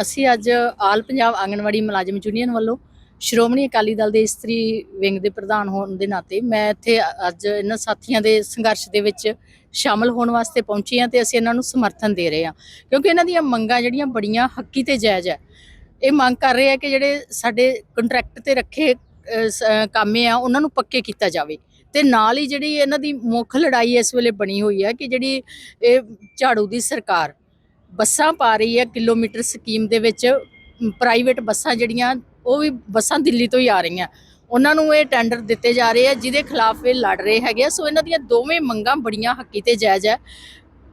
ਅਸੀਂ ਅੱਜ ਆਲ ਪੰਜਾਬ ਆਂਗਣਵਾੜੀ ਮੁਲਾਜ਼ਮ ਯੂਨੀਅਨ ਵੱਲੋਂ ਸ਼੍ਰੋਮਣੀ ਅਕਾਲੀ ਦਲ ਦੇ ਇਸਤਰੀ ਵਿੰਗ ਦੇ ਪ੍ਰਧਾਨ ਹੋਣ ਦੇ ਨਾਤੇ ਮੈਂ ਇੱਥੇ ਅੱਜ ਇਹਨਾਂ ਸਾਥੀਆਂ ਦੇ ਸੰਘਰਸ਼ ਦੇ ਵਿੱਚ ਸ਼ਾਮਲ ਹੋਣ ਵਾਸਤੇ ਪਹੁੰਚੀ ਹਾਂ ਤੇ ਅਸੀਂ ਇਹਨਾਂ ਨੂੰ ਸਮਰਥਨ ਦੇ ਰਹੇ ਹਾਂ। ਕਿਉਂਕਿ ਇਹਨਾਂ ਦੀਆਂ ਮੰਗਾਂ ਜਿਹੜੀਆਂ ਬੜੀਆਂ ਹੱਕੀ ਤੇ ਜਾਇਜ਼ ਹੈ। ਇਹ ਮੰਗ ਕਰ ਰਹੇ ਆ ਕਿ ਜਿਹੜੇ ਸਾਡੇ ਕੰਟਰੈਕਟ ਤੇ ਰੱਖੇ ਅਹ, ਕਾਮੇ ਆ ਉਹਨਾਂ ਨੂੰ ਪੱਕੇ ਕੀਤਾ ਜਾਵੇ। ਤੇ ਨਾਲ ਹੀ ਜਿਹੜੀ ਇਹਨਾਂ ਦੀ ਮੁੱਖ ਲੜਾਈ ਇਸ ਵੇਲੇ ਬਣੀ ਹੋਈ ਹੈ ਕਿ ਜਿਹੜੀ ਇਹ ਝਾੜੂ ਦੀ ਸਰਕਾਰ ਬੱਸਾਂ ਪਾ ਰਹੀ ਹੈ ਕਿਲੋਮੀਟਰ ਸਕੀਮ ਦੇ ਵਿੱਚ ਪ੍ਰਾਈਵੇਟ ਬੱਸਾਂ ਜਿਹੜੀਆਂ, ਉਹ ਵੀ ਬੱਸਾਂ ਦਿੱਲੀ ਤੋਂ ਹੀ ਆ ਰਹੀਆਂ ਉਹਨਾਂ ਨੂੰ ਇਹ ਟੈਂਡਰ ਦਿੱਤੇ ਜਾ ਰਹੇ ਆ, ਜਿਹਦੇ ਖਿਲਾਫ ਇਹ ਲੜ ਰਹੇ ਹੈਗੇ ਆ। ਸੋ ਇਹਨਾਂ ਦੀਆਂ ਦੋਵੇਂ ਮੰਗਾਂ ਬੜੀਆਂ ਹੱਕੀ ਤੇ ਜਾਇਜ਼ ਹੈ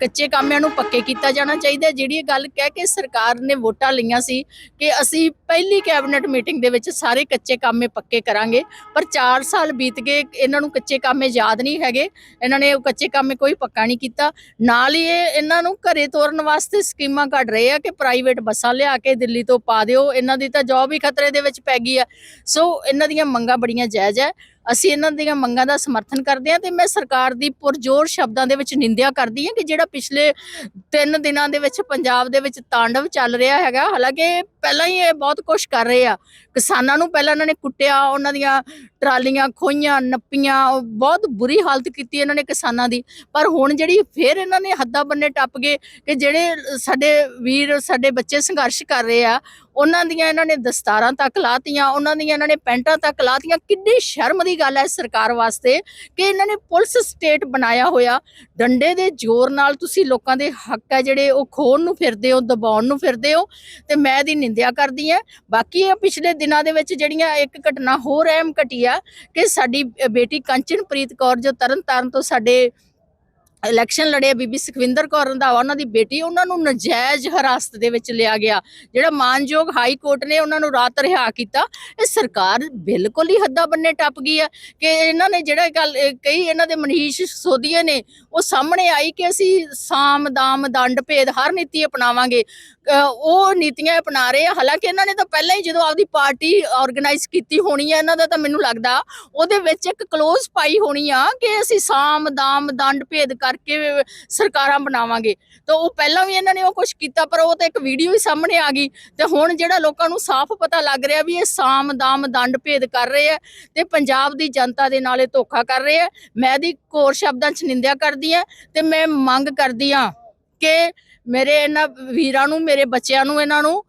ਕੱਚੇ ਕਾਮਿਆਂ ਨੂੰ ਪੱਕੇ ਕੀਤਾ ਜਾਣਾ ਚਾਹੀਦਾ ਜਿਹੜੀ ਇਹ ਗੱਲ ਕਹਿ ਕੇ ਸਰਕਾਰ ਨੇ ਵੋਟਾਂ ਲਈਆਂ ਸੀ ਕਿ ਅਸੀਂ ਪਹਿਲੀ ਕੈਬਨਿਟ ਮੀਟਿੰਗ ਦੇ ਵਿੱਚ ਸਾਰੇ ਕੱਚੇ ਕਾਮੇ ਪੱਕੇ ਕਰਾਂਗੇ, ਪਰ 4 ਸਾਲ ਬੀਤ ਗਏ, ਇਹਨਾਂ ਨੂੰ ਕੱਚੇ ਕਾਮੇ ਯਾਦ ਨਹੀਂ ਹੈਗੇ, ਇਹਨਾਂ ਨੇ ਉਹ ਕੱਚੇ ਕਾਮੇ ਕੋਈ ਪੱਕਾ ਨਹੀਂ ਕੀਤਾ। ਨਾਲ ਹੀ ਇਹ ਇਹਨਾਂ ਨੂੰ ਘਰੇ ਤੋਰਨ ਵਾਸਤੇ ਸਕੀਮਾਂ ਕੱਢ ਰਹੇ ਆ ਕਿ ਪ੍ਰਾਈਵੇਟ ਬੱਸਾਂ ਲਿਆ ਕੇ ਦਿੱਲੀ ਤੋਂ ਪਾ ਦਿਓ, ਇਹਨਾਂ ਦੀ ਤਾਂ ਜੌਬ ਹੀ ਖਤਰੇ ਦੇ ਵਿੱਚ ਪੈ ਗਈ ਆ। ਸੋ ਇਹਨਾਂ ਦੀਆਂ ਮੰਗਾਂ ਬੜੀਆਂ ਜਾਇਜ਼ ਹੈ। ਅਸੀਂ ਇਹਨਾਂ ਦੀਆਂ ਮੰਗਾਂ ਦਾ ਸਮਰਥਨ ਕਰਦੇ ਹਾਂ ਤੇ ਮੈਂ ਸਰਕਾਰ ਦੀ ਪੁਰਜੋਰ ਸ਼ਬਦਾਂ ਦੇ ਵਿੱਚ ਨਿੰਦਿਆ ਕਰਦੀ ਹਾਂ ਕਿ ਜਿਹੜਾ ਪਿਛਲੇ 3 ਦਿਨਾਂ ਦੇ ਵਿੱਚ ਪੰਜਾਬ ਦੇ ਵਿੱਚ ਤਾਂਡਵ ਚੱਲ ਰਿਹਾ ਹੈਗਾ, ਹਾਲਾਂਕਿ ਪਹਿਲਾਂ ਹੀ ਇਹ ਬਹੁਤ ਕੁਝ ਕਰ ਰਹੇ ਆ। ਕਿਸਾਨਾਂ ਨੂੰ ਪਹਿਲਾਂ ਇਹਨਾਂ ਨੇ ਕੁੱਟਿਆ, ਉਹਨਾਂ ਦੀਆਂ ਟਰਾਲੀਆਂ ਖੋਈਆਂ ਨੱਪੀਆਂ ਬਹੁਤ ਬੁਰੀ ਹਾਲਤ ਕੀਤੀ ਇਹਨਾਂ ਨੇ ਕਿਸਾਨਾਂ ਦੀ। ਪਰ ਹੁਣ ਜਿਹੜੀ ਫੇਰ ਇਹਨਾਂ ਨੇ ਹੱਦਾਂ ਬੰਨੇ ਟੱਪ ਗਏ ਕਿ ਜਿਹੜੇ ਸਾਡੇ ਵੀਰ, ਸਾਡੇ ਬੱਚੇ ਸੰਘਰਸ਼ ਕਰ ਰਹੇ ਆ, ਉਹਨਾਂ ਦੀਆਂ ਇਹਨਾਂ ਨੇ ਦਸਤਾਰਾਂ ਤੱਕ ਲਾਤੀਆਂ, ਉਹਨਾਂ ਦੀਆਂ ਇਹਨਾਂ ਨੇ ਪੈਂਟਾਂ ਤੱਕ ਲਾਤੀਆਂ। ਕਿੰਨੀ ਸ਼ਰਮ ਦੀ ਗੱਲ ਹੈ ਸਰਕਾਰ ਵਾਸਤੇ ਕਿ ਇਹਨਾਂ ਨੇ ਪੁਲਿਸ ਸਟੇਟ ਬਣਾਇਆ ਹੋਇਆ। ਡੰਡੇ ਦੇ ਜ਼ੋਰ ਨਾਲ ਤੁਸੀਂ ਲੋਕਾਂ ਦੇ ਹੱਕ ਹੈ ਜਿਹੜੇ ਉਹ ਖੋਣ ਨੂੰ ਫਿਰਦੇ ਹੋ, ਦਬਾਉਣ ਨੂੰ ਫਿਰਦੇ ਹੋ। ਤੇ ਮੈਂ ਇਹਦੀ ਨਿੰਦਿਆ ਕਰਦੀ ਹੈ। ਬਾਕੀ ਇਹ ਪਿਛਲੇ ਦਿਨਾਂ ਦੇ ਵਿੱਚ ਜਿਹੜੀਆਂ ਇੱਕ ਘਟਨਾ ਹੋਰ ਅਹਿਮ ਘਟੀ ਆ ਕਿ ਸਾਡੀ ਬੇਟੀ ਕੰਚਨਪ੍ਰੀਤ ਕੌਰ ਜੋ ਤਰਨਤਾਰਨ ਤੋਂ ਸਾਡੇ ਇਲੈਕਸ਼ਨ ਲੜੇ ਬੀਬੀ ਸੁਖਵਿੰਦਰ ਕੌਰ ਰੰਧਾਵਾ ਉਹਨਾਂ ਦੀ ਬੇਟੀ, ਉਹਨਾਂ ਨੂੰ ਨਜਾਇਜ਼ ਹਿਰਾਸਤ ਦੇ ਵਿੱਚ ਲਿਆ ਗਿਆ। ਜਿਹੜਾ ਮਾਨਯੋਗ ਹਾਈ ਕੋਰਟ ਨੇ ਉਹਨਾਂ ਨੂੰ ਰਾਤ ਰਿਹਾ ਕੀਤਾ, ਇਹ ਸਰਕਾਰ ਬਿਲਕੁਲ ਹੀ ਹੱਦਾਂ ਬੰਨੇ ਟੱਪ ਗਈ ਹੈ ਕਿ ਇਹਨਾਂ ਨੇ ਜਿਹੜਾ ਗੱਲ, ਇਹ ਕਹੀ ਇਹਨਾਂ ਦੇ ਮਨੀਸ਼ ਸੋਧੀਏ ਨੇ, ਉਹ ਸਾਹਮਣੇ ਆਈ ਕਿ ਅਸੀਂ ਸਾਮ, ਦਾਮ, ਦੰਡ, ਭੇਦ ਹਰ ਨੀਤੀ ਅਪਣਾਵਾਂਗੇ। ਉਹ ਨੀਤੀਆਂ ਅਪਣਾ ਰਹੇ ਆ। ਹਾਲਾਂਕਿ ਇਹਨਾਂ ਨੇ ਤਾਂ ਪਹਿਲਾਂ ਹੀ ਜਦੋਂ ਆਪਦੀ ਪਾਰਟੀ ਆਰਗੇਨਾਈਜ਼ ਕੀਤੀ ਹੋਣੀ ਹੈ, ਇਹਨਾਂ ਦਾ ਤਾਂ ਮੈਨੂੰ ਲੱਗਦਾ, ਉਹਦੇ ਵਿੱਚ ਇੱਕ ਕਲੋਜ਼ ਪਾਈ ਹੋਣੀ ਆ ਕਿ ਅਸੀਂ ਸਾਮ, ਦਾਮ, ਦੰਡ, ਭੇਦ ਕਰ ਕਰਕੇ ਸਰਕਾਰਾਂ ਬਣਾਵਾਂਗੇ। ਤਾਂ ਉਹ ਪਹਿਲਾਂ ਵੀ ਇਹਨਾਂ ਨੇ ਉਹ ਕੁਝ ਕੀਤਾ, ਪਰ ਉਹ ਤਾਂ ਇੱਕ ਵੀਡੀਓ ਹੀ ਸਾਹਮਣੇ ਆ ਗਈ। ਤੇ ਹੁਣ ਜਿਹੜਾ ਲੋਕਾਂ ਨੂੰ ਸਾਫ਼ ਪਤਾ ਲੱਗ ਰਿਹਾ ਵੀ ਇਹ ਸਾਮ ਦਾਮ ਦੰਡ ਭੇਦ ਕਰ ਰਹੇ ਆ ਤੇ ਪੰਜਾਬ ਦੀ ਜਨਤਾ ਦੇ ਨਾਲ ਇਹ ਧੋਖਾ ਕਰ ਰਹੇ ਆ। ਮੈਂ ਇਹਦੀ ਕੋਰ ਸ਼ਬਦਾਂ 'ਚ ਨਿੰਦਿਆ ਕਰਦੀ ਆ ਤੇ ਮੈਂ ਮੰਗ ਕਰਦੀ ਆ ਕਿ ਮੇਰੇ ਇਹਨਾਂ ਵੀਰਾਂ ਨੂੰ, ਮੇਰੇ ਬੱਚਿਆਂ ਨੂੰ, ਇਹਨਾਂ ਨੂੰ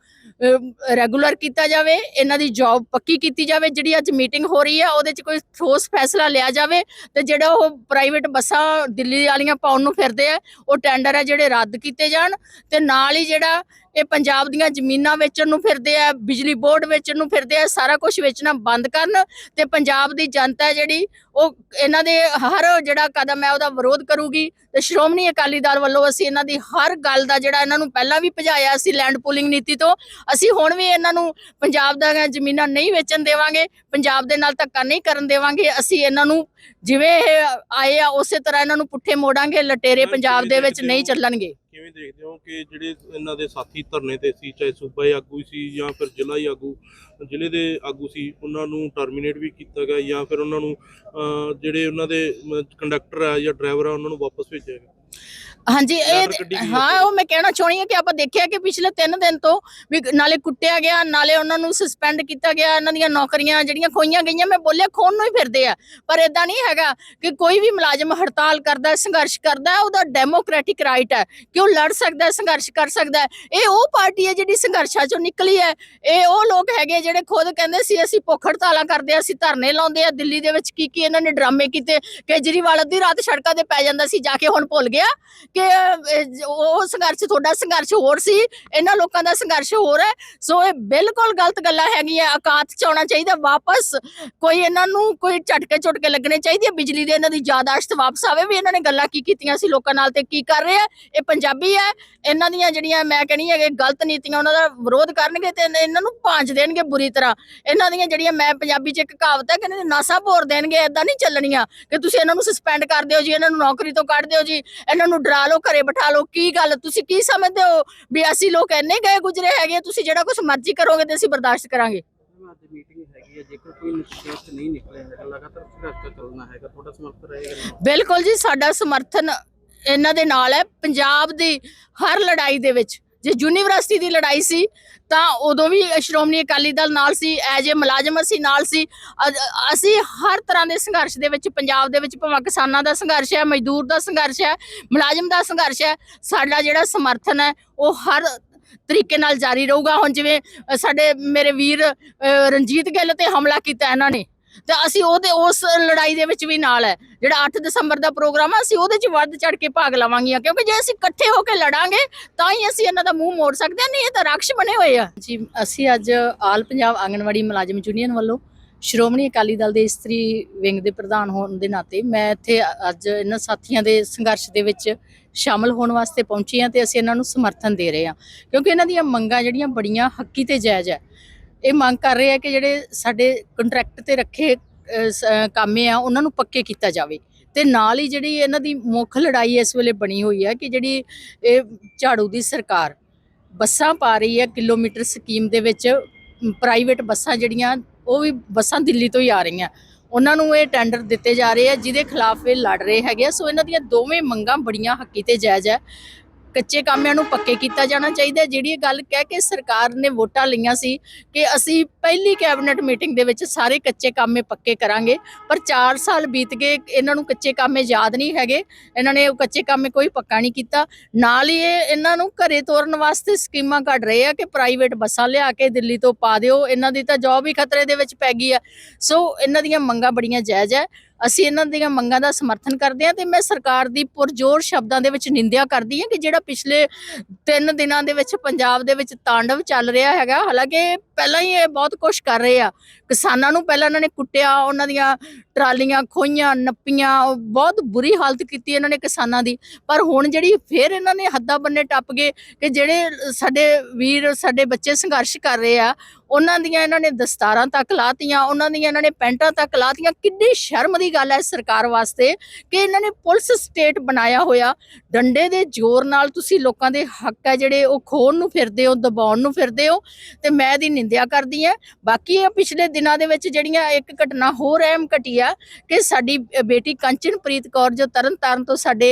ਰੈਗੂਲਰ ਕੀਤਾ ਜਾਵੇ, ਇਹਨਾਂ ਦੀ ਜੌਬ ਪੱਕੀ ਕੀਤੀ ਜਾਵੇ, ਜਿਹੜੀ ਅੱਜ ਮੀਟਿੰਗ ਹੋ ਰਹੀ ਹੈ, ਉਹਦੇ 'ਚ ਕੋਈ ਠੋਸ ਫੈਸਲਾ ਲਿਆ ਜਾਵੇ ਤੇ ਜਿਹੜਾ ਉਹ ਪ੍ਰਾਈਵੇਟ ਬੱਸਾਂ ਦਿੱਲੀ ਵਾਲੀਆਂ ਪਾਉਣ ਨੂੰ ਫਿਰਦੇ ਆ, ਉਹ ਟੈਂਡਰ ਹੈ ਜਿਹੜੇ ਰੱਦ ਕੀਤੇ ਜਾਣ ਤੇ ਨਾਲ ਹੀ ਜਿਹੜਾ ਇਹ ਪੰਜਾਬ ਦੀਆਂ ਜ਼ਮੀਨਾਂ ਵੇਚਣ ਨੂੰ ਫਿਰਦੇ ਆ ਬਿਜਲੀ ਬੋਰਡ ਵੇਚਣ ਨੂੰ ਫਿਰਦੇ ਆ ਸਾਰਾ ਕੁਝ ਵੇਚਣਾ ਬੰਦ ਕਰਨ ਤੇ ਪੰਜਾਬ ਦੀ ਜਨਤਾ ਜਿਹੜੀ ਉਹ ਇਹਨਾਂ ਦੇ ਹਰ ਜਿਹੜਾ ਕਦਮ ਹੈ ਉਹਦਾ ਵਿਰੋਧ ਕਰੂਗੀ ਤੇ ਸ਼੍ਰੋਮਣੀ ਅਕਾਲੀ ਦਲ ਵੱਲੋਂ ਅਸੀਂ ਇਹਨਾਂ ਦੀ ਹਰ ਗੱਲ ਦਾ ਜਿਹੜਾ ਇਹਨਾਂ ਨੂੰ ਪਹਿਲਾਂ ਵੀ ਭਜਾਇਆ ਸੀ ਲੈਂਡ ਪੂਲਿੰਗ ਨੀਤੀ ਤੋਂ ਅਸੀਂ ਹੁਣ ਵੀ ਇਹਨਾਂ ਨੂੰ ਪੰਜਾਬ ਦੀਆਂ ਜ਼ਮੀਨਾਂ ਨਹੀਂ ਵੇਚਣ ਦੇਵਾਂਗੇ ਪੰਜਾਬ ਦੇ ਨਾਲ ਧੱਕਾ ਨਹੀਂ ਕਰਨ ਦੇਵਾਂਗੇ ਅਸੀਂ ਇਹਨਾਂ ਨੂੰ ਜਿਵੇਂ ਇਹ ਆਏ ਆ ਉਸੇ ਤਰ੍ਹਾਂ ਇਹਨਾਂ ਨੂੰ ਪੁੱਠੇ ਮੋੜਾਂਗੇ ਲਟੇਰੇ ਪੰਜਾਬ ਦੇ ਵਿੱਚ ਨਹੀਂ? ਚੱਲਣਗੇ ਕਿਵੇਂ ਦੇਖਦੇ ਹੋ ਕਿ ਜਿਹੜੇ ਇਹਨਾਂ ਦੇ ਸਾਥੀ ਧਰਨੇ ਤੇ ਸੀ, ਚਾਹੇ ਸੂਬਾਈ ਆਗੂ ਸੀ ਜਾਂ ਫਿਰ ਜ਼ਿਲ੍ਹਾ ਹੀ ਆਗੂ, ਜ਼ਿਲ੍ਹੇ ਦੇ ਆਗੂ ਸੀ, ਉਹਨਾਂ ਨੂੰ ਟਰਮੀਨੇਟ ਵੀ ਕੀਤਾ ਗਿਆ ਜਾਂ ਫਿਰ ਉਹਨਾਂ ਨੂੰ ਜਿਹੜੇ ਉਹਨਾਂ ਦੇ ਕੰਡਕਟਰ ਆ ਜਾਂ ਡਰਾਈਵਰ ਆ, ਉਹਨਾਂ ਨੂੰ ਵਾਪਸ ਭੇਜਿਆ ਗਿਆ? ਹਾਂਜੀ ਇਹ ਹਾਂ। ਉਹ ਮੈਂ ਕਹਿਣਾ ਚਾਹੁੰਦੀ ਹਾਂ ਕਿ ਆਪਾਂ ਦੇਖਿਆ ਕਿ ਪਿਛਲੇ 3 ਦਿਨ ਤੋਂ ਵੀ ਨਾਲੇ ਕੁੱਟਿਆ ਗਿਆ ਨਾਲੇ ਉਹਨਾਂ ਨੂੰ ਸਸਪੈਂਡ ਕੀਤਾ ਗਿਆ ਇਹਨਾਂ ਦੀਆਂ ਨੌਕਰੀਆਂ ਜਿਹੜੀਆਂ ਖੋਈਆਂ ਗਈਆਂ ਮੈਂ ਬੋਲਿਆ ਖੋਣ ਨੂੰ ਹੀ ਫਿਰਦੇ ਆ। ਪਰ ਇਦਾਂ ਨਹੀਂ ਹੈਗਾ ਕਿ ਕੋਈ ਵੀ ਮੁਲਾਜ਼ਮ ਹੜਤਾਲ ਕਰਦਾ ਸੰਘਰਸ਼ ਕਰਦਾ ਉਹਦਾ ਡੈਮੋਕ੍ਰੈਟਿਕ ਰਾਈਟ ਹੈ। ਕਿ ਉਹ ਲੜ ਸਕਦਾ ਸੰਘਰਸ਼ ਕਰ ਸਕਦਾ ਇਹ ਉਹ ਪਾਰਟੀ ਹੈ ਜਿਹੜੀ ਸੰਘਰਸ਼ਾਂ ਚੋਂ ਨਿਕਲੀ ਹੈ। ਇਹ ਉਹ ਲੋਕ ਹੈਗੇ ਜਿਹੜੇ ਖੁਦ ਕਹਿੰਦੇ ਸੀ ਅਸੀਂ ਭੁੱਖ ਹੜਤਾਲਾਂ ਕਰਦੇ ਆ ਅਸੀਂ ਧਰਨੇ ਲਾਉਂਦੇ ਆ ਦਿੱਲੀ ਦੇ ਵਿੱਚ ਕੀ ਕੀ ਇਹਨਾਂ ਨੇ ਡਰਾਮੇ ਕੀਤੇ ਕੇਜਰੀਵਾਲ ਅੱਧੀ ਰਾਤ ਸੜਕਾਂ ਤੇ ਪੈ ਜਾਂਦਾ ਸੀ ਜਾ ਕੇ ਹੁਣ ਭੁੱਲ ਗਿਆ। ਕਿ ਇਹ ਉਹ ਸੰਘਰਸ਼ ਤੁਹਾਡਾ ਸੰਘਰਸ਼ ਹੋਰ ਸੀ ਇਹਨਾਂ ਲੋਕਾਂ ਦਾ ਸੰਘਰਸ਼ ਹੋਰ ਹੈ। ਸੋ ਇਹ ਬਿਲਕੁਲ ਗਲਤ ਗੱਲਾਂ ਹੈਗੀਆਂ ਔਕਾਤ ਚ ਆਉਣਾ ਚਾਹੀਦਾ ਵਾਪਸ ਕੋਈ ਇਹਨਾਂ ਨੂੰ ਕੋਈ ਝਟਕੇ ਝੁਟਕੇ ਲੱਗਣੇ ਚਾਹੀਦੇ ਆ, ਬਿਜਲੀ ਦੇ ਇਹਨਾਂ ਦੀ ਯਾਦਾਸ਼ਤ ਵਾਪਸ ਆਵੇ। ਵੀ ਇਹਨਾਂ ਨੇ ਗੱਲਾਂ ਕੀ ਕੀਤੀਆਂ ਸੀ ਲੋਕਾਂ ਨਾਲ ਤੇ ਕੀ ਕਰ ਰਹੇ ਆ? ਇਹ ਪੰਜਾਬੀ ਹੈ ਇਹਨਾਂ ਦੀਆਂ ਜਿਹੜੀਆਂ ਮੈਂ ਕਹਿੰਦੀ ਹੈਗੇ ਗਲਤ ਨੀਤੀਆਂ ਉਹਨਾਂ ਦਾ ਵਿਰੋਧ ਕਰਨਗੇ ਤੇ ਇਹਨਾਂ ਨੂੰ ਭਾਂਜ ਦੇਣਗੇ ਬੁਰੀ ਤਰ੍ਹਾਂ। ਇਹਨਾਂ ਦੀਆਂ ਜਿਹੜੀਆਂ ਮੈਂ ਪੰਜਾਬੀ ਚ ਇੱਕ ਕਹਾਵਤ ਹੈ ਕਹਿੰਦੇ ਨਾਸਾ ਭੋਰ ਦੇਣਗੇ ਇਦਾਂ ਨਹੀਂ ਚੱਲਣੀਆਂ। ਕਿ ਤੁਸੀਂ ਇਹਨਾਂ ਨੂੰ ਸਸਪੈਂਡ ਕਰ ਦਿਓ ਜੀ ਇਹਨਾਂ ਨੂੰ ਨੌਕਰੀ ਤੋਂ ਕੱਢ ਦਿਓ ਜੀ ਇਹਨਾਂ ਨੂੰ ਡਰਾ ਲਓ ਘਰੇ ਬਿਠਾ ਲਓ ਕੀ ਗੱਲ? ਤੁਸੀਂ ਕੀ ਸਮਝਦੇ ਹੋ ਵੀ ਅਸੀਂ ਲੋਕ ਇੰਨੇ ਗਏ ਗੁਜਰੇ ਹੈਗੇ ਤੁਸੀਂ ਜਿਹੜਾ ਕੁਝ ਮਰਜ਼ੀ ਕਰੋਗੇ ਤੇ ਅਸੀਂ ਬਰਦਾਸ਼ਤ ਕਰਾਂਗੇ? ਮੈਮ ਅੱਜ ਮੀਟਿੰਗ ਹੈਗੀ ਹੈ ਜੇਕਰ ਕੋਈ ਨਿਸ਼ਚਿਤ ਨਹੀਂ ਨਿਕਲਿਆ ਹੈਗਾ ਲਗਾਤਾਰ ਸੰਘਰਸ਼ ਤਾਂ ਚੱਲਣਾ ਹੈਗਾ ਤੁਹਾਡਾ ਸਮਰਥਨ ਰਹੇਗਾ ਨਾ? ਬਿਲਕੁਲ ਜੀ ਸਾਡਾ ਸਮਰਥਨ ਇਹਨਾਂ ਦੇ ਨਾਲ ਹੈ ਪੰਜਾਬ ਦੀ ਹਰ ਲੜਾਈ ਦੇ ਵਿੱਚ। ਜੇ ਯੂਨੀਵਰਸਿਟੀ ਦੀ ਲੜਾਈ ਸੀ, ਤਾਂ ਉਦੋਂ ਵੀ ਸ਼੍ਰੋਮਣੀ ਅਕਾਲੀ ਦਲ ਨਾਲ ਸੀ ਐਜ ਏ ਮੁਲਾਜ਼ਮ ਅਸੀਂ ਨਾਲ ਸੀ ਅਸੀਂ ਹਰ ਤਰ੍ਹਾਂ ਦੇ ਸੰਘਰਸ਼ ਦੇ ਵਿੱਚ, ਪੰਜਾਬ ਦੇ ਵਿੱਚ ਭਾਵੇਂ ਕਿਸਾਨਾਂ ਦਾ ਸੰਘਰਸ਼ ਹੈ, ਮਜ਼ਦੂਰ ਦਾ ਸੰਘਰਸ਼ ਹੈ, ਮੁਲਾਜ਼ਮ ਦਾ ਸੰਘਰਸ਼ ਹੈ, ਸਾਡਾ ਜਿਹੜਾ ਸਮਰਥਨ ਹੈ, ਉਹ ਹਰ ਤਰੀਕੇ ਨਾਲ ਜਾਰੀ ਰਹੂਗਾ। ਹੁਣ ਜਿਵੇਂ ਸਾਡੇ ਮੇਰੇ ਵੀਰ ਰਣਜੀਤ ਗਿੱਲ ਤੇ ਹਮਲਾ ਕੀਤਾ ਇਹਨਾਂ ਨੇ। ਤੇ ਅਸੀਂ ਉਹਦੇ, ਉਸ ਲੜਾਈ ਦੇ ਵਿੱਚ ਵੀ ਨਾਲ ਹੈ। ਜਿਹੜਾ 8 ਦਸੰਬਰ ਦਾ ਪ੍ਰੋਗਰਾਮ ਆ, ਅਸੀਂ ਉਹਦੇ 'ਚ ਵੱਧ ਚੜ ਕੇ ਭਾਗ ਲਵਾਂਗੀਆਂ ਕਿਉਂਕਿ ਜੇ ਅਸੀਂ ਇਕੱਠੇ ਹੋ ਕੇ ਲੜਾਂਗੇ, ਤਾਂ ਹੀ ਅਸੀਂ ਇਹਨਾਂ ਦਾ ਮੂੰਹ ਮੋੜ ਸਕਦੇ ਹਾਂ, ਨਹੀਂ ਇਹ ਤਾਂ ਰਾਖਸ਼ ਬਣੇ ਹੋਏ ਆ। ਜੀ, ਅਸੀਂ ਅੱਜ ਆਲ ਪੰਜਾਬ ਆਂਗਣਵਾੜੀ ਮੁਲਾਜ਼ਮ ਯੂਨੀਅਨ ਵੱਲੋਂ ਸ਼੍ਰੋਮਣੀ ਅਕਾਲੀ ਦਲ ਦੇ ਇਸਤਰੀ ਵਿੰਗ ਦੇ ਪ੍ਰਧਾਨ ਹੋਣ ਦੇ ਨਾਤੇ ਮੈਂ ਇੱਥੇ ਅੱਜ ਇਹਨਾਂ ਸਾਥੀਆਂ ਦੇ ਸੰਘਰਸ਼ ਦੇ ਵਿੱਚ ਸ਼ਾਮਲ ਹੋਣ ਵਾਸਤੇ ਪਹੁੰਚੀ ਹਾਂ ਤੇ ਅਸੀਂ ਇਹਨਾਂ ਨੂੰ ਸਮਰਥਨ ਦੇ ਰਹੇ ਹਾਂ। ਕਿਉਂਕਿ ਇਹਨਾਂ ਦੀਆਂ ਮੰਗਾਂ ਜਿਹੜੀਆਂ ਬੜੀਆਂ ਹੱਕੀ ਤੇ ਜਾਇਜ਼ ਹੈ। ਇਹ ਮੰਗ ਕਰ ਰਹੇ ਆ ਕਿ ਜਿਹੜੇ ਸਾਡੇ ਕੰਟਰੈਕਟ ਤੇ ਰੱਖੇ ਅਹ, ਕਾਮੇ ਆ ਉਹਨਾਂ ਨੂੰ ਪੱਕੇ ਕੀਤਾ ਜਾਵੇ। ਤੇ ਨਾਲ ਹੀ ਜਿਹੜੀ ਇਹਨਾਂ ਦੀ ਮੁੱਖ ਲੜਾਈ ਇਸ ਵੇਲੇ ਬਣੀ ਹੋਈ ਹੈ ਕਿ ਜਿਹੜੀ ਇਹ ਝਾੜੂ ਦੀ ਸਰਕਾਰ ਬੱਸਾਂ ਪਾ ਰਹੀ ਹੈ ਕਿਲੋਮੀਟਰ ਸਕੀਮ ਦੇ ਵਿੱਚ ਪ੍ਰਾਈਵੇਟ ਬੱਸਾਂ ਜਿਹੜੀਆਂ ਉਹ ਵੀ ਬੱਸਾਂ ਦਿੱਲੀ ਤੋਂ ਹੀ ਆ ਰਹੀਆਂ। ਉਹਨਾਂ ਨੂੰ ਇਹ ਟੈਂਡਰ ਦਿੱਤੇ ਜਾ ਰਹੇ ਆ ਜਿਹਦੇ ਖਿਲਾਫ ਇਹ ਲੜ ਰਹੇ ਹੈਗੇ ਆ। ਸੋ ਇਹਨਾਂ ਦੀਆਂ ਦੋਵੇਂ ਮੰਗਾਂ ਬੜੀਆਂ ਹੱਕੀ ਤੇ ਜਾਇਜ਼ ਹੈ ਕੱਚੇ ਕਾਮਿਆਂ ਨੂੰ ਪੱਕੇ ਕੀਤਾ ਜਾਣਾ ਚਾਹੀਦਾ ਜਿਹੜੀ ਇਹ ਗੱਲ ਕਹਿ ਕੇ ਸਰਕਾਰ ਨੇ ਵੋਟਾਂ ਲਈਆਂ ਸੀ ਕਿ ਅਸੀਂ ਪਹਿਲੀ ਕੈਬਨਿਟ ਮੀਟਿੰਗ ਦੇ ਵਿੱਚ ਸਾਰੇ ਕੱਚੇ ਕਾਮੇ ਪੱਕੇ ਕਰਾਂਗੇ, ਪਰ 4 ਸਾਲ ਬੀਤ ਗਏ, ਇਹਨਾਂ ਨੂੰ ਕੱਚੇ ਕਾਮੇ ਯਾਦ ਨਹੀਂ ਹੈਗੇ, ਇਹਨਾਂ ਨੇ ਉਹ ਕੱਚੇ ਕਾਮੇ ਕੋਈ ਪੱਕਾ ਨਹੀਂ ਕੀਤਾ। ਨਾਲ ਹੀ ਇਹ ਇਹਨਾਂ ਨੂੰ ਘਰੇ ਤੋਰਨ ਵਾਸਤੇ ਸਕੀਮਾਂ ਕੱਢ ਰਹੇ ਆ ਕਿ ਪ੍ਰਾਈਵੇਟ ਬੱਸਾਂ ਲਿਆ ਕੇ ਦਿੱਲੀ ਤੋਂ ਪਾ ਦਿਓ, ਇਹਨਾਂ ਦੀ ਤਾਂ ਜੌਬ ਹੀ ਖਤਰੇ ਦੇ ਵਿੱਚ ਪੈ ਗਈ ਆ। ਸੋ ਇਹਨਾਂ ਦੀਆਂ ਮੰਗਾਂ ਬੜੀਆਂ ਜਾਇਜ਼ ਹੈ। ਅਸੀਂ ਇਹਨਾਂ ਦੀਆਂ ਮੰਗਾਂ ਦਾ ਸਮਰਥਨ ਕਰਦੇ ਹਾਂ ਤੇ ਮੈਂ ਸਰਕਾਰ ਦੀ ਪੁਰਜ਼ੋਰ ਸ਼ਬਦਾਂ ਦੇ ਵਿੱਚ ਨਿੰਦਿਆ ਕਰਦੀ ਹਾਂ ਕਿ ਜਿਹੜਾ ਪਿਛਲੇ ਤਿੰਨ ਦਿਨਾਂ ਦੇ ਵਿੱਚ ਪੰਜਾਬ ਦੇ ਵਿੱਚ ਤਾਂਡਵ ਚੱਲ ਰਿਹਾ ਹੈਗਾ, ਹਾਲਾਂਕਿ ਪਹਿਲਾਂ ਹੀ ਇਹ ਬਹੁਤ ਕੁਝ ਕਰ ਰਹੇ ਆ। ਕਿਸਾਨਾਂ ਨੂੰ ਪਹਿਲਾਂ ਇਹਨਾਂ ਨੇ ਕੁੱਟਿਆ, ਉਹਨਾਂ ਦੀਆਂ ਟਰਾਲੀਆਂ ਖੋਈਆਂ ਨੱਪੀਆਂ ਬਹੁਤ ਬੁਰੀ ਹਾਲਤ ਕੀਤੀ ਇਹਨਾਂ ਨੇ ਕਿਸਾਨਾਂ ਦੀ। ਪਰ ਹੁਣ ਜਿਹੜੀ ਫਿਰ ਇਹਨਾਂ ਨੇ ਹੱਦਾਂ ਬੰਨੇ ਟੱਪ ਗਏ ਕਿ ਜਿਹੜੇ ਸਾਡੇ ਵੀਰ, ਸਾਡੇ ਬੱਚੇ ਸੰਘਰਸ਼ ਕਰ ਰਹੇ ਆ, ਉਹਨਾਂ ਦੀਆਂ ਇਹਨਾਂ ਨੇ ਦਸਤਾਰਾਂ ਤੱਕ ਲਾਤੀਆਂ, ਉਹਨਾਂ ਦੀਆਂ ਇਹਨਾਂ ਨੇ ਪੈਂਟਾਂ ਤੱਕ ਲਾਤੀਆਂ। ਕਿੰਨੀ ਸ਼ਰਮ ਦੀ ਗੱਲ ਹੈ ਸਰਕਾਰ ਵਾਸਤੇ ਕਿ ਇਹਨਾਂ ਨੇ ਪੁਲਿਸ ਸਟੇਟ ਬਣਾਇਆ ਹੋਇਆ। ਡੰਡੇ ਦੇ ਜ਼ੋਰ ਨਾਲ ਤੁਸੀਂ ਲੋਕਾਂ ਦੇ ਹੱਕ ਹੈ ਜਿਹੜੇ ਉਹ ਖੋਣ ਨੂੰ ਫਿਰਦੇ ਹੋ, ਦਬਾਉਣ ਨੂੰ ਫਿਰਦੇ ਹੋ। ਤੇ ਮੈਂ ਇਹਦੀ ਨਿੰਦਿਆ ਕਰਦੀ ਹਾਂ। ਬਾਕੀ ਇਹ ਪਿਛਲੇ ਦਿਨਾਂ ਦੇ ਵਿੱਚ ਜਿਹੜੀਆਂ ਇੱਕ ਘਟਨਾ ਹੋਰ ਅਹਿਮ ਘਟੀ ਆ ਕਿ ਸਾਡੀ ਬੇਟੀ ਕੰਚਨਪ੍ਰੀਤ ਕੌਰ ਜੋ ਤਰਨ ਤਾਰਨ ਤੋਂ ਸਾਡੇ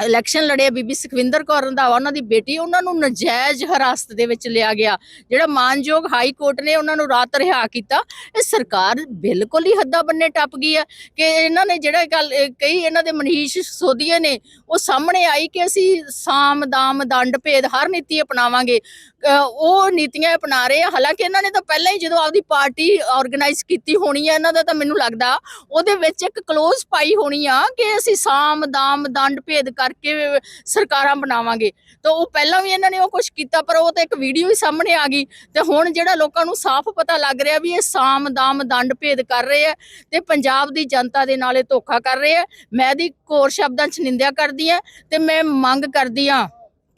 ਇਲੈਕਸ਼ਨ ਲੜਿਆ ਬੀਬੀ ਸੁਖਵਿੰਦਰ ਕੌਰ ਰੰਧਾਵਾ, ਉਹਨਾਂ ਦੀ ਬੇਟੀ, ਉਹਨਾਂ ਨੂੰ ਨਜਾਇਜ਼ ਹਿਰਾਸਤ ਦੇ ਵਿੱਚ ਲਿਆ ਗਿਆ। ਜਿਹੜਾ ਮਾਨਯੋਗ ਹਾਈ ਕੋਰਟ ਨੇ ਉਹਨਾਂ ਨੂੰ ਰਾਤ ਰਿਹਾ ਕੀਤਾ, ਇਹ ਸਰਕਾਰ ਬਿਲਕੁਲ ਹੀ ਹੱਦਾਂ ਬੰਨੇ ਟੱਪ ਗਈ ਹੈ ਕਿ ਇਹਨਾਂ ਨੇ ਜਿਹੜਾ ਗੱਲ ਕਹੀ ਇਹਨਾਂ ਦੇ ਮਨੀਸ਼ ਸੋਧੀਏ ਨੇ, ਉਹ ਸਾਹਮਣੇ ਆਈ ਕਿ ਅਸੀਂ ਸਾਮ, ਦਾਮ, ਦੰਡ, ਭੇਦ ਹਰ ਨੀਤੀ ਅਪਣਾਵਾਂਗੇ। ਉਹ ਨੀਤੀਆਂ ਅਪਣਾ ਰਹੇ ਆ। ਹਾਲਾਂਕਿ ਇਹਨਾਂ ਨੇ ਤਾਂ ਪਹਿਲਾਂ ਹੀ ਜਦੋਂ ਆਪਦੀ ਪਾਰਟੀ ਆਰਗੇਨਾਈਜ਼ ਕੀਤੀ ਹੋਣੀ ਹੈ, ਇਹਨਾਂ ਦਾ ਤਾਂ ਮੈਨੂੰ ਲੱਗਦਾ, ਉਹਦੇ ਵਿੱਚ ਇੱਕ ਕਲੋਜ਼ ਪਾਈ ਹੋਣੀ ਆ ਕਿ ਅਸੀਂ ਸਾਮ, ਦਾਮ, ਦੰਡ, ਭੇਦ ਕਰ ਕਰਕੇ ਸਰਕਾਰਾਂ ਬਣਾਵਾਂਗੇ। ਤਾਂ ਉਹ ਪਹਿਲਾਂ ਵੀ ਇਹਨਾਂ ਨੇ ਉਹ ਕੁਝ ਕੀਤਾ, ਪਰ ਉਹ ਤਾਂ ਇੱਕ ਵੀਡੀਓ ਹੀ ਸਾਹਮਣੇ ਆ ਗਈ। ਤੇ ਹੁਣ ਜਿਹੜਾ ਲੋਕਾਂ ਨੂੰ ਸਾਫ਼ ਪਤਾ ਲੱਗ ਰਿਹਾ ਵੀ ਇਹ ਸਾਮ, ਦਾਮ, ਦੰਡ ਭੇਦ ਕਰ ਰਹੇ ਆ ਤੇ ਪੰਜਾਬ ਦੀ ਜਨਤਾ ਦੇ ਨਾਲ ਇਹ ਧੋਖਾ ਕਰ ਰਹੇ ਆ। ਮੈਂ ਇਹਦੀ ਕੋਰ ਸ਼ਬਦਾਂ 'ਚ ਨਿੰਦਿਆ ਕਰਦੀ ਆ ਤੇ ਮੈਂ ਮੰਗ ਕਰਦੀ ਆ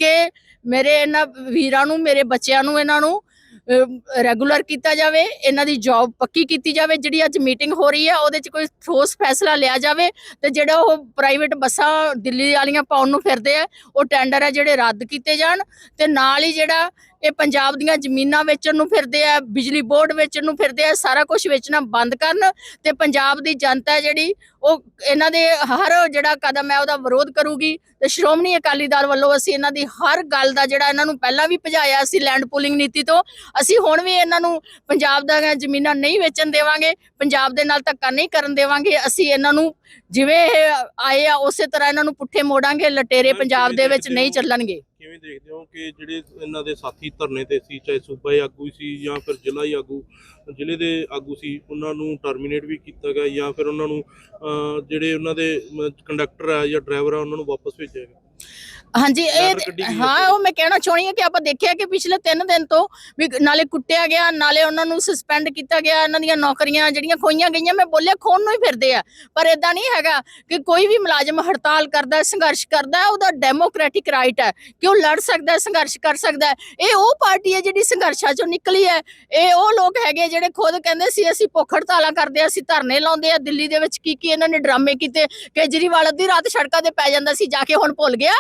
ਕਿ ਮੇਰੇ ਇਹਨਾਂ ਵੀਰਾਂ ਨੂੰ, ਮੇਰੇ ਬੱਚਿਆਂ ਨੂੰ, ਇਹਨਾਂ ਨੂੰ ਰੈਗੂਲਰ ਕੀਤਾ ਜਾਵੇ, ਇਹਨਾਂ ਦੀ ਜੌਬ ਪੱਕੀ ਕੀਤੀ ਜਾਵੇ, ਜਿਹੜੀ ਅੱਜ ਮੀਟਿੰਗ ਹੋ ਰਹੀ ਹੈ, ਉਹਦੇ 'ਚ ਕੋਈ ਠੋਸ ਫੈਸਲਾ ਲਿਆ ਜਾਵੇ ਤੇ ਜਿਹੜਾ ਉਹ ਪ੍ਰਾਈਵੇਟ ਬੱਸਾਂ ਦਿੱਲੀ ਵਾਲੀਆਂ ਪਾਉਣ ਨੂੰ ਫਿਰਦੇ ਆ, ਉਹ ਟੈਂਡਰ ਹੈ ਜਿਹੜੇ ਰੱਦ ਕੀਤੇ ਜਾਣ ਤੇ ਨਾਲ ਹੀ ਜਿਹੜਾ ਇਹ ਪੰਜਾਬ ਦੀਆਂ ਜ਼ਮੀਨਾਂ ਵੇਚਣ ਨੂੰ ਫਿਰਦੇ ਆ ਬਿਜਲੀ ਬੋਰਡ ਵੇਚਣ ਨੂੰ ਫਿਰਦੇ ਆ ਸਾਰਾ ਕੁਝ ਵੇਚਣਾ ਬੰਦ ਕਰਨ ਤੇ ਪੰਜਾਬ ਦੀ ਜਨਤਾ ਜਿਹੜੀ ਉਹ ਇਹਨਾਂ ਦੇ ਹਰ ਜਿਹੜਾ ਕਦਮ ਹੈ ਉਹਦਾ ਵਿਰੋਧ ਕਰੂਗੀ। ਤੇ ਸ਼੍ਰੋਮਣੀ ਅਕਾਲੀ ਦਲ ਵੱਲੋਂ ਅਸੀਂ ਇਹਨਾਂ ਦੀ ਹਰ ਗੱਲ ਦਾ ਜਿਹੜਾ ਇਹਨਾਂ ਨੂੰ ਪਹਿਲਾਂ ਵੀ ਭਜਾਇਆ ਸੀ ਲੈਂਡ ਪੂਲਿੰਗ ਨੀਤੀ ਤੋਂ ਅਸੀਂ ਹੁਣ ਵੀ ਇਹਨਾਂ ਨੂੰ ਪੰਜਾਬ ਦੀਆਂ ਜ਼ਮੀਨਾਂ ਨਹੀਂ ਵੇਚਣ ਦੇਵਾਂਗੇ ਪੰਜਾਬ ਦੇ ਨਾਲ ਧੱਕਾ ਨਹੀਂ ਕਰਨ ਦੇਵਾਂਗੇ ਅਸੀਂ ਇਹਨਾਂ ਨੂੰ ਜਿਵੇਂ ਇਹ ਆਏ ਆ ਉਸੇ ਤਰ੍ਹਾਂ ਇਹਨਾਂ ਨੂੰ ਪੁੱਠੇ ਮੋੜਾਂਗੇ ਲਟੇਰੇ ਪੰਜਾਬ ਦੇ ਵਿੱਚ ਨਹੀਂ ਚੱਲਣਗੇ। ਕਿਵੇਂ ਦੇਖਦੇ ਹੋ ਕਿ ਜਿਹੜੇ ਇਹਨਾਂ ਦੇ ਸਾਥੀ ਧਰਨੇ ਤੇ ਸੀ, ਚਾਹੇ ਸੂਬਾ ਹੀ ਆਗੂ ਸੀ ਜਾਂ ਫਿਰ ਜ਼ਿਲ੍ਹਾ ਹੀ ਆਗੂ, ਜ਼ਿਲ੍ਹੇ ਦੇ ਆਗੂ ਸੀ, ਉਹਨਾਂ ਨੂੰ ਟਰਮੀਨੇਟ ਵੀ ਕੀਤਾ ਗਿਆ ਜਾਂ ਫਿਰ ਉਹਨਾਂ ਨੂੰ ਜਿਹੜੇ ਉਹਨਾਂ ਦੇ ਕੰਡਕਟਰ ਆ ਜਾਂ ਡਰਾਈਵਰ ਆ, ਉਹਨਾਂ ਨੂੰ ਵਾਪਸ ਭੇਜਿਆ ਗਿਆ? ਹਾਂਜੀ ਇਹ ਹਾਂ। ਉਹ ਮੈਂ ਕਹਿਣਾ ਚਾਹੁੰਦੀ ਹਾਂ ਕਿ ਆਪਾਂ ਦੇਖਿਆ ਕਿ ਪਿਛਲੇ 3 ਦਿਨ ਤੋਂ ਵੀ ਨਾਲੇ ਕੁੱਟਿਆ ਗਿਆ ਨਾਲੇ ਉਹਨਾਂ ਨੂੰ ਸਸਪੈਂਡ ਕੀਤਾ ਗਿਆ ਇਹਨਾਂ ਦੀਆਂ ਨੌਕਰੀਆਂ ਜਿਹੜੀਆਂ ਖੋਈਆਂ ਗਈਆਂ ਮੈਂ ਬੋਲਿਆ ਖੋਣ ਨੂੰ ਹੀ ਫਿਰਦੇ ਆ। ਪਰ ਇਦਾਂ ਨਹੀਂ ਹੈਗਾ ਕਿ ਕੋਈ ਵੀ ਮੁਲਾਜ਼ਮ ਹੜਤਾਲ ਕਰਦਾ ਸੰਘਰਸ਼ ਕਰਦਾ ਉਹਦਾ ਡੈਮੋਕ੍ਰੈਟਿਕ ਰਾਈਟ ਹੈ। ਕਿ ਉਹ ਲੜ ਸਕਦਾ ਸੰਘਰਸ਼ ਕਰ ਸਕਦਾ ਇਹ ਉਹ ਪਾਰਟੀ ਹੈ ਜਿਹੜੀ ਸੰਘਰਸ਼ਾਂ ਚੋਂ ਨਿਕਲੀ ਹੈ। ਇਹ ਉਹ ਲੋਕ ਹੈਗੇ ਜਿਹੜੇ ਖੁਦ ਕਹਿੰਦੇ ਸੀ ਅਸੀਂ ਭੁੱਖ ਹੜਤਾਲਾਂ ਕਰਦੇ ਆ ਅਸੀਂ ਧਰਨੇ ਲਾਉਂਦੇ ਆ ਦਿੱਲੀ ਦੇ ਵਿੱਚ ਕੀ ਕੀ ਇਹਨਾਂ ਨੇ ਡਰਾਮੇ ਕੀਤੇ ਕੇਜਰੀਵਾਲ ਅੱਧੀ ਰਾਤ ਸੜਕਾਂ ਤੇ ਪੈ ਜਾਂਦਾ ਸੀ ਜਾ ਕੇ ਹੁਣ ਭੁੱਲ ਗਿਆ।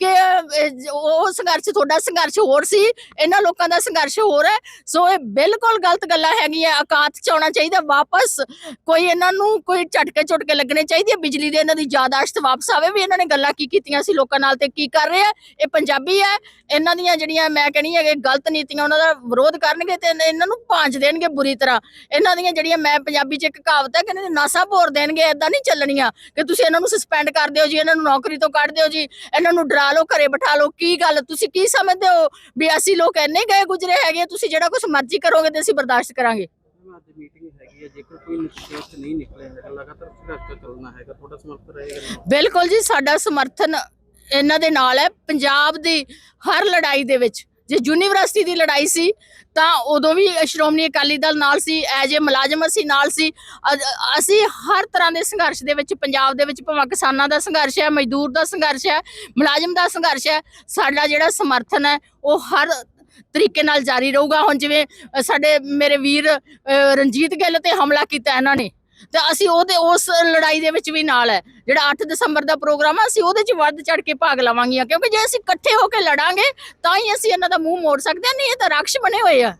ਕਿ ਅਹ, ਉਹ ਸੰਘਰਸ਼ ਤੁਹਾਡਾ ਸੰਘਰਸ਼ ਹੋਰ ਸੀ ਇਹਨਾਂ ਲੋਕਾਂ ਦਾ ਸੰਘਰਸ਼ ਹੋਰ ਹੈ। ਸੋ ਇਹ ਬਿਲਕੁਲ ਗਲਤ ਗੱਲਾਂ ਹੈਗੀਆਂ ਔਕਾਤ ਚ ਆਉਣਾ ਚਾਹੀਦਾ ਵਾਪਸ ਕੋਈ ਇਹਨਾਂ ਨੂੰ ਕੋਈ ਝਟਕੇ ਝੁਟਕੇ ਲੱਗਣੇ ਚਾਹੀਦੇ ਆ, ਬਿਜਲੀ ਦੇ ਇਹਨਾਂ ਦੀ ਯਾਦਾਸ਼ਤ ਵਾਪਸ ਆਵੇ ਵੀ ਇਹਨਾਂ ਨੇ ਗੱਲਾਂ ਕੀ ਕੀਤੀਆਂ ਸੀ ਲੋਕਾਂ ਨਾਲ ਤੇ ਕੀ ਕਰ ਰਹੇ ਆ। ਇਹ ਪੰਜਾਬੀ ਹੈ ਇਹਨਾਂ ਦੀਆਂ ਜਿਹੜੀਆਂ ਮੈਂ ਕਹਿਣੀ ਹੈ ਕਿ ਗਲਤ ਨੀਤੀਆਂ ਉਹਨਾਂ ਦਾ ਵਿਰੋਧ ਕਰਨਗੇ ਤੇ ਇਹਨਾਂ ਨੂੰ ਭਾਂਜ ਦੇਣਗੇ ਬੁਰੀ ਤਰ੍ਹਾਂ। ਇਹਨਾਂ ਦੀਆਂ ਜਿਹੜੀਆਂ ਮੈਂ ਪੰਜਾਬੀ ਚ ਇੱਕ ਕਹਾਵਤ ਹੈ ਕਹਿੰਦੇ ਨਾਸਾ ਭੋਰ ਦੇਣਗੇ ਐਦਾਂ ਨਹੀਂ ਚੱਲਣੀਆਂ। ਕਿ ਤੁਸੀਂ ਇਹਨਾਂ ਨੂੰ ਸਸਪੈਂਡ ਕਰ ਦਿਓ ਜੀ ਇਹਨਾਂ ਨੂੰ ਨੌਕਰੀ ਤੋਂ ਕੱਢ ਦਿਓ ਜੀ ਇਹਨਾਂ ਨੂੰ ਡਰਾ ਲਓ ਘਰੇ ਬਿਠਾ ਲਓ ਕੀ ਗੱਲ? ਤੁਸੀਂ ਕੀ ਸਮਝਦੇ ਹੋ ਵੀ ਅਸੀਂ ਲੋਕ ਇੰਨੇ ਗਏ ਗੁਜਰੇ ਹੈਗੇ ਤੁਸੀਂ ਜਿਹੜਾ ਕੁਝ ਮਰਜ਼ੀ ਕਰੋਗੇ ਤੇ ਅਸੀਂ ਬਰਦਾਸ਼ਤ ਕਰਾਂਗੇ? ਮੈਮ ਅੱਜ ਮੀਟਿੰਗ ਹੈਗੀ ਹੈ ਜੇਕਰ ਕੋਈ ਨਿਸ਼ਚਿਤ ਨਹੀਂ ਨਿਕਲਿਆ ਹੈਗਾ ਲਗਾਤਾਰ ਸੰਘਰਸ਼ ਤਾਂ ਚੱਲਣਾ ਹੈਗਾ ਤੁਹਾਡਾ ਸਮਰਥਨ ਰਹੇਗਾ ਬਿਲਕੁਲ ਜੀ ਸਾਡਾ ਸਮਰਥਨ ਇਹਨਾਂ ਦੇ ਨਾਲ ਹੈ ਪੰਜਾਬ ਦੀ ਹਰ ਲੜਾਈ ਦੇ ਵਿੱਚ। ਜੇ ਯੂਨੀਵਰਸਿਟੀ ਦੀ ਲੜਾਈ ਸੀ, ਤਾਂ ਉਦੋਂ ਵੀ ਸ਼੍ਰੋਮਣੀ ਅਕਾਲੀ ਦਲ ਨਾਲ ਸੀ ਐਜ ਏ ਮੁਲਾਜ਼ਮ ਅਸੀਂ ਨਾਲ ਸੀ ਅਸੀਂ ਹਰ ਤਰ੍ਹਾਂ ਦੇ ਸੰਘਰਸ਼ ਦੇ ਵਿੱਚ, ਪੰਜਾਬ ਦੇ ਵਿੱਚ ਭਾਵੇਂ ਕਿਸਾਨਾਂ ਦਾ ਸੰਘਰਸ਼ ਹੈ, ਮਜ਼ਦੂਰ ਦਾ ਸੰਘਰਸ਼ ਹੈ, ਮੁਲਾਜ਼ਮ ਦਾ ਸੰਘਰਸ਼ ਹੈ, ਸਾਡਾ ਜਿਹੜਾ ਸਮਰਥਨ ਹੈ, ਉਹ ਹਰ ਤਰੀਕੇ ਨਾਲ ਜਾਰੀ ਰਹੂਗਾ। ਹੁਣ ਜਿਵੇਂ ਸਾਡੇ ਮੇਰੇ ਵੀਰ ਰਣਜੀਤ ਗਿੱਲ ਤੇ ਹਮਲਾ ਕੀਤਾ ਇਹਨਾਂ ਨੇ ਤੇ ਅਸੀਂ ਉਹਦੇ, ਉਸ ਲੜਾਈ ਦੇ ਵਿੱਚ ਵੀ ਨਾਲ ਹੈ। ਜਿਹੜਾ 8 ਦਸੰਬਰ ਦਾ ਪ੍ਰੋਗਰਾਮ ਆ, ਅਸੀਂ ਉਹਦੇ 'ਚ ਵੱਧ ਚੜ ਕੇ ਭਾਗ ਲਵਾਂਗੀਆਂ। ਕਿਉਂਕਿ ਜੇ ਅਸੀਂ ਇਕੱਠੇ ਹੋ ਕੇ ਲੜਾਂਗੇ, ਤਾਂ ਹੀ ਅਸੀਂ ਇਹਨਾਂ ਦਾ ਮੂੰਹ ਮੋੜ ਸਕਦੇ ਹਾਂ, ਨਹੀਂ ਇਹ ਤਾਂ ਰਾਖਸ਼ ਬਣੇ ਹੋਏ ਆ।